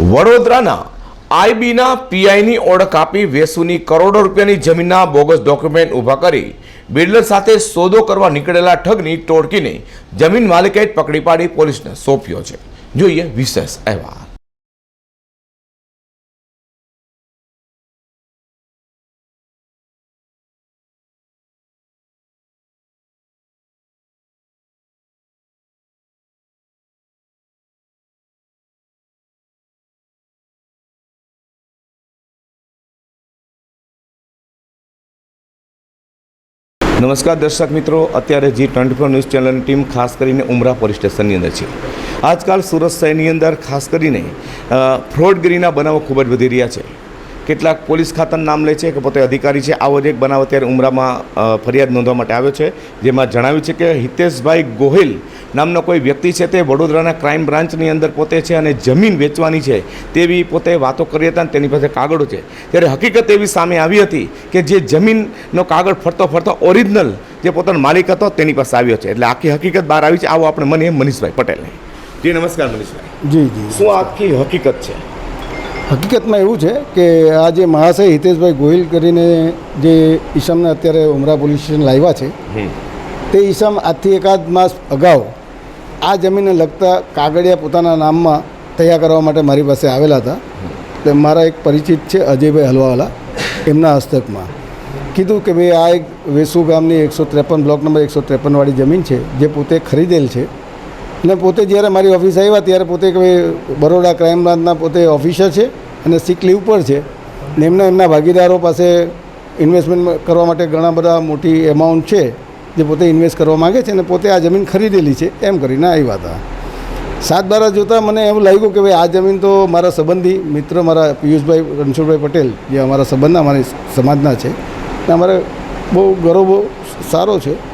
વડોદરાના આઈબીના પીઆઈની ઓળખ આપી વેસુની કરોડો રૂપિયાની જમીનના બોગસ ડોક્યુમેન્ટ ઊભા કરી બિલ્ડર સાથે સોદો કરવા નીકળેલા ઠગની ટોળકીને જમીન માલિકે પકડી પાડી પોલીસને સોંપ્યો છે. જોઈએ વિશેષ અહેવાલ. નમસ્કાર દર્શક મિત્રો, અત્યારે જી ટ્વેન્ટી ફોર ન્યૂઝ ચેનલની ટીમ ખાસ કરીને ઉમરા પોલીસ સ્ટેશનની અંદર છે. આજકાલ સુરત શહેરની અંદર ખાસ કરીને ફ્રોડગીરીના બનાવો ખૂબ જ વધી રહ્યા છે. કેટલાક પોલીસ ખાતાનું નામ લે છે કે પોતે અધિકારી છે. આવો જ એક બનાવ અત્યારે ઉમરામાં ફરિયાદ નોંધવા માટે આવ્યો છે જેમાં જણાવ્યું છે કે હિતેશભાઈ ગોહિલ નામનો કોઈ વ્યક્તિ છે તે વડોદરાના ક્રાઇમ બ્રાન્ચની અંદર પોતે છે અને જમીન વેચવાની છે તેવી પોતે વાતો કરી હતા અને તેની પાસે કાગળો છે. ત્યારે હકીકત એવી સામે આવી હતી કે જે જમીનનો કાગળ ફરતો ફરતો ઓરિજિનલ જે પોતાનો માલિક હતો તેની પાસે આવ્યો છે. એટલે આખી હકીકત બહાર આવી છે. આવો આપણે મને મનીષભાઈ પટેલને. જી નમસ્કાર મનીષભાઈ. જી જી. શું આખી હકીકત છે? હકીકતમાં એવું છે કે આ જે મહાશય હિતેશભાઈ ગોહિલ કરીને જે ઈસમને અત્યારે ઉમરા પોલીસ સ્ટેશન લાવ્યા છે તે ઈસમ આજથી એકાદ માસ અગાઉ આ જમીનને લગતા કાગળિયા પોતાના નામમાં તૈયાર કરવા માટે મારી પાસે આવેલા હતા. તે મારા એક પરિચિત છે અજયભાઈ હલવાવાલા એમના હસ્તકમાં. કીધું કે ભાઈ આ એક વેસુ ગામની એકસો ત્રેપન બ્લોક નંબર એકસો ત્રેપનવાળી જમીન છે જે પોતે ખરીદેલ છે. અને પોતે જ્યારે મારી ઓફિસ આવ્યા ત્યારે પોતે બરોડા ક્રાઇમ બ્રાન્ચના પોતે ઓફિસર છે અને સિક લીવ પર છે. ને એમના એમના ભાગીદારો પાસે ઇન્વેસ્ટમેન્ટ કરવા માટે ઘણા બધા મોટી એમાઉન્ટ છે જે પોતે ઇન્વેસ્ટ કરવા માગે છે અને પોતે આ જમીન ખરીદેલી છે એમ કરીને આવ્યા હતા. સાત બારા જોતાં મને એવું લાગ્યું કે ભાઈ આ જમીન તો મારા સંબંધી મિત્ર મારા પિયુષભાઈ, રણછોડભાઈ પટેલ, જે અમારા સંબંધના, અમારી સમાજના છે. અને અમારે બહુ ગૌરવ સારો છે.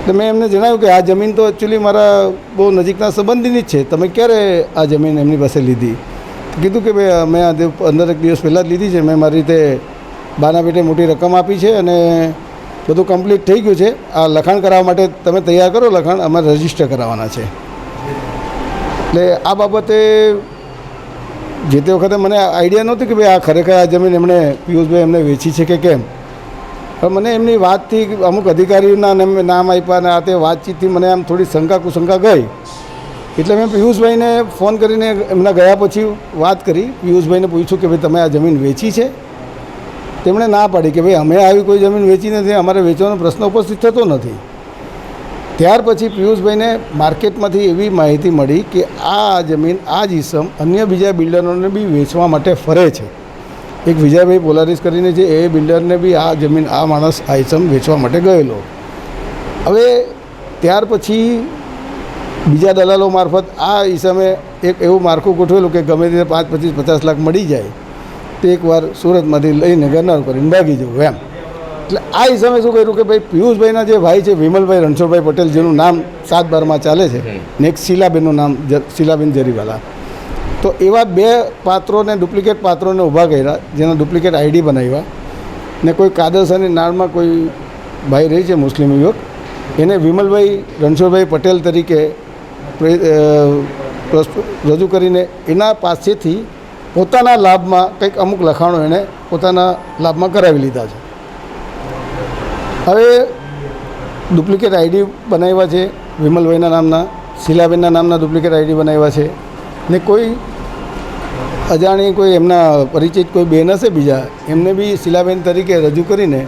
એટલે મેં એમને જણાવ્યું કે આ જમીન તો એકચ્યુઅલી મારા બહુ નજીકના સંબંધીની જ છે. તમે ક્યારે આ જમીન એમની પાસે લીધી? કીધું કે ભાઈ, મેં આ પંદર એક દિવસ પહેલાં જ લીધી છે. મેં મારી રીતે બાના પેટે મોટી રકમ આપી છે અને બધું કમ્પ્લીટ થઈ ગયું છે. આ લખાણ કરાવવા માટે તમે તૈયાર કરો. લખાણ અમારે રજિસ્ટર કરાવવાના છે. એટલે આ બાબતે જે તે વખતે મને આઈડિયા નહોતી કે ભાઈ આ ખરેખર આ જમીન એમણે પિયુષભાઈ એમને વેચી છે કે કેમ? મને એમની વાતથી અમુક અધિકારીઓના નામ- આપ્યા અને આ તે વાતચીતથી મને આમ થોડી શંકા કુશંકા ગઈ. એટલે મેં પિયુષભાઈને ફોન કરીને એમના ગયા પછી વાત કરી. પિયુષભાઈને પૂછ્યું કે ભાઈ, તમે આ જમીન વેચી છે? તેમણે ના પાડી કે, ભાઈ, અમે આવી કોઈ જમીન વેચી નથી. અમારે વેચવાનો પ્રશ્ન ઉપસ્થિત થતો નથી. ત્યાર પછી પિયુષભાઈને માર્કેટમાંથી એવી માહિતી મળી કે આ જમીન, આ જ ઇસમ અન્ય બીજા બિલ્ડરોને બી વેચવા માટે ફરે છે. એક વિજયભાઈ પોલારીસ કરીને છે એ બિલ્ડરને બી આ જમીન આ માણસ આઈસમ વેચવા માટે ગયેલો. હવે ત્યાર પછી બીજા દલાલો મારફત આ ઈસમે એક એવું માળખું ગોઠવેલું કે ગમે તે પાંચ પચીસ પચાસ લાખ મળી જાય તે એકવાર સુરતમાંથી લઈને ગરનાર કરીને ભાગી જવું એમ. એટલે આ હિસાબે શું કર્યું કે ભાઈ પિયુષભાઈના જે ભાઈ છે વિમલભાઈ રણછોડભાઈ પટેલ જેનું નામ સાત બારમાં ચાલે છે ને એક શીલાબેનનું નામ શીલાબેન જરીવાલા. તો એવા બે પાત્રોને, ડુપ્લિકેટ પાત્રોને ઊભા કર્યા, જેના ડુપ્લિકેટ આઈડી બનાવ્યા. ને કોઈ કાદરસરની નાળમાં કોઈ ભાઈ રહી છે, મુસ્લિમ યુવક, એને વિમલભાઈ, રણછોડભાઈ પટેલ તરીકે રજૂ કરીને એના પાસેથી પોતાના લાભમાં કંઈક અમુક લખાણો એણે પોતાના લાભમાં કરાવી લીધા છે. હવે ડુપ્લિકેટ આઈડી બનાવ્યા છે, વિમલભાઈના નામના, શીલાબેનના નામના ડુપ્લિકેટ આઈડી બનાવ્યા છે, ને કોઈ અજાણી કોઈ એમના પરિચિત કોઈ બેન હશે બીજા, એમને બી શીલાબેન તરીકે રજૂ કરીને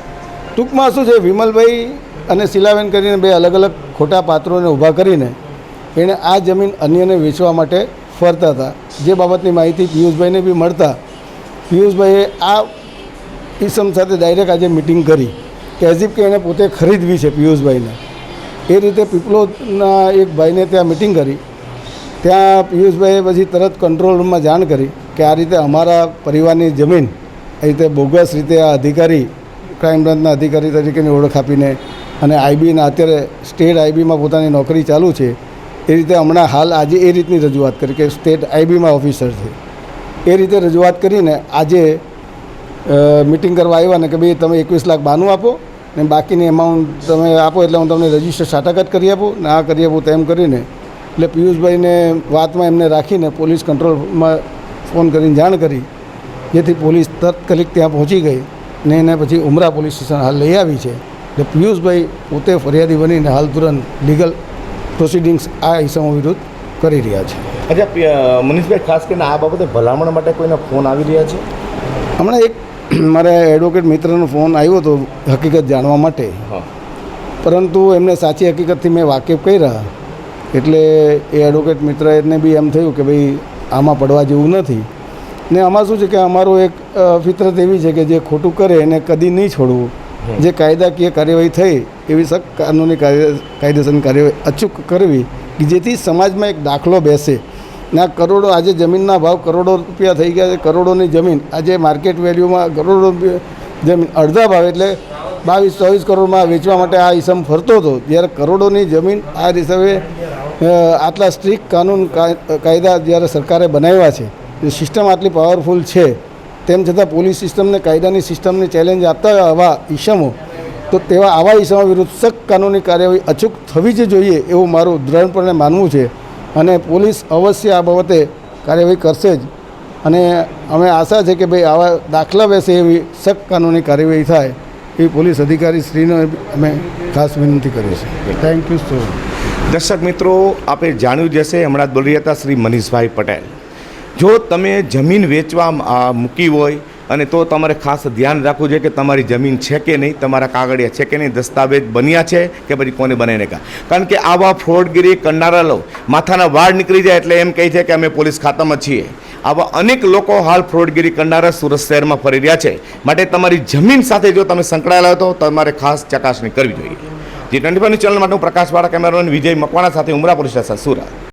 ટૂંકમાં શું છે, વિમલભાઈ અને શિલાબેન કરીને બે અલગ અલગ ખોટા પાત્રોને ઊભા કરીને એણે આ જમીન અન્યને વેચવા માટે ફરતા હતા. જે બાબતની માહિતી પિયુષભાઈને બી મળતા, પિયુષભાઈએ આ ઈસમ સાથે ડાયરેક્ટ આજે મિટિંગ કરી કે એઝ કે એણે પોતે ખરીદવી છે પિયુષભાઈને. એ રીતે પીપલોદના એક ભાઈને ત્યાં મિટિંગ કરી. ત્યાં પિયુષભાઈએ પછી તરત કંટ્રોલ રૂમમાં જાણ કરી. કે આ રીતે અમારા પરિવારની જમીન એ રીતે બોગસ રીતે આ અધિકારી, ક્રાઇમ બ્રાન્ચના અધિકારી તરીકેની ઓળખ આપીને અને આઈબીના અત્યારે સ્ટેટ આઈબીમાં પોતાની નોકરી ચાલુ છે, એ રીતે હમણાં હાલ આજે એ રીતની રજૂઆત કરી કે સ્ટેટ આઈબીમાં ઓફિસર છે. એ રીતે રજૂઆત કરીને આજે મિટિંગ કરવા આવ્યા ને કે ભાઈ તમે એકવીસ લાખ બાનું આપો ને બાકીની એમાઉન્ટ તમે આપો એટલે હું તમને રજિસ્ટર સાટાઘાત કરી આપું ને આ કરી આપું તેમ કરીને, એટલે પિયુષભાઈને વાતમાં એમને રાખીને પોલીસ કંટ્રોલમાં ફોન કરીને જાણ કરી જેથી પોલીસ તત્કાલિક ત્યાં પહોંચી ગઈ ને એને પછી ઉમરા પોલીસ સ્ટેશન હાલ લઈ આવી છે. એટલે પિયુષભાઈ પોતે ફરિયાદી બનીને હાલ તુરંત લીગલ પ્રોસિડિંગ્સ આ ઇસમો વિરુદ્ધ કરી રહ્યા છે. અચ્છા મનીષભાઈ ખાસ કરીને આ બાબતે ભલામણ માટે કોઈના ફોન આવી રહ્યા છે? હમણાં એક મારે એડવોકેટ મિત્રનો ફોન આવ્યો હતો હકીકત જાણવા માટે. પરંતુ એમને સાચી હકીકતથી મેં વાકેફ કર્યા. એટલે એ એડવોકેટ મિત્ર એને બી એમ થયું કે ભાઈ આમાં પડવા જેવું નથી. ને આમાં શું છે કે અમારો એક ફિતરત એવી છે કે જે ખોટું કરે એને કદી નહીં છોડવું. જે કાયદાકીય કાર્યવાહી થઈ એવી સખ કાનૂની કાર્ય કાયદેસરની કાર્યવાહી અચૂક કરવી કે જેથી સમાજમાં એક દાખલો બેસે. ને આ કરોડો આજે જમીનના ભાવ કરોડો રૂપિયા થઈ ગયા છે કરોડોની જમીન. આજે માર્કેટ વેલ્યુમાં કરોડો રૂપિયા જમીન અડધા ભાવ એટલે બાવીસ ચોવીસ કરોડમાં વેચવા માટે આ ઈસમ ફરતો હતો. જ્યારે કરોડોની જમીન આ હિસાબે આટલા સ્ટ્રિક્ટ કાનૂન કાયદા જ્યારે સરકારે બનાવ્યા છે સિસ્ટમ આટલી પાવરફુલ છે, તેમ છતાં પોલીસ સિસ્ટમને કાયદાની સિસ્ટમને ચેલેન્જ આપતા આવા ઈસમો, તો તેવા આવા ઈસમો વિરુદ્ધ સખ્ત કાનૂની કાર્યવાહી અચૂક થવી જ જોઈએ એવું મારું દ્રઢપણે માનવું છે. અને પોલીસ અવશ્ય આ બાબતે કાર્યવાહી કરશે જ. અને અમે આશા છે કે ભાઈ આવા દાખલા બેસે એવી સખ્ત કાનૂની કાર્યવાહી થાય એ પોલીસ અધિકારી શ્રીને અમે ખાસ વિનંતી કરીએ છીએ. થેન્ક યુ સો મચ દર્શક મિત્રો, આપે જાણ્યું જ હશે, હમણાં જ બોલી હતા શ્રી મનીષભાઈ પટેલ. જો તમે જમીન વેચવા મૂકી હોય, અને તો તમારે ખાસ ધ્યાન રાખવું જોઈએ કે તમારી જમીન છે કે નહીં, તમારા કાગળિયા છે કે નહીં, દસ્તાવેજ બન્યા છે કે પછી કોને બનાવીને કા? કારણ કે આવા ફ્રોડગીરી કરનારા લો, માથાના વાળ નીકળી જાય એટલે એમ કહે છે કે અમે પોલીસ ખાતામાં છીએ. આવા અનેક લોકો હાલ ફ્રોડગીરી કરનારા સુરત શહેરમાં ફરી રહ્યા છે. માટે તમારી જમીન સાથે જો તમે સંકળાયેલા હો તો તમારે ખાસ ચકાસણી કરવી જોઈએ. જી ટ્વેન્ટી ચેનલ માટે હું પ્રકાશવાળા કેમેરામેન વિજય મકવાણા સાથે ઉમરા પોલીસ સ્ટેશન સુરત.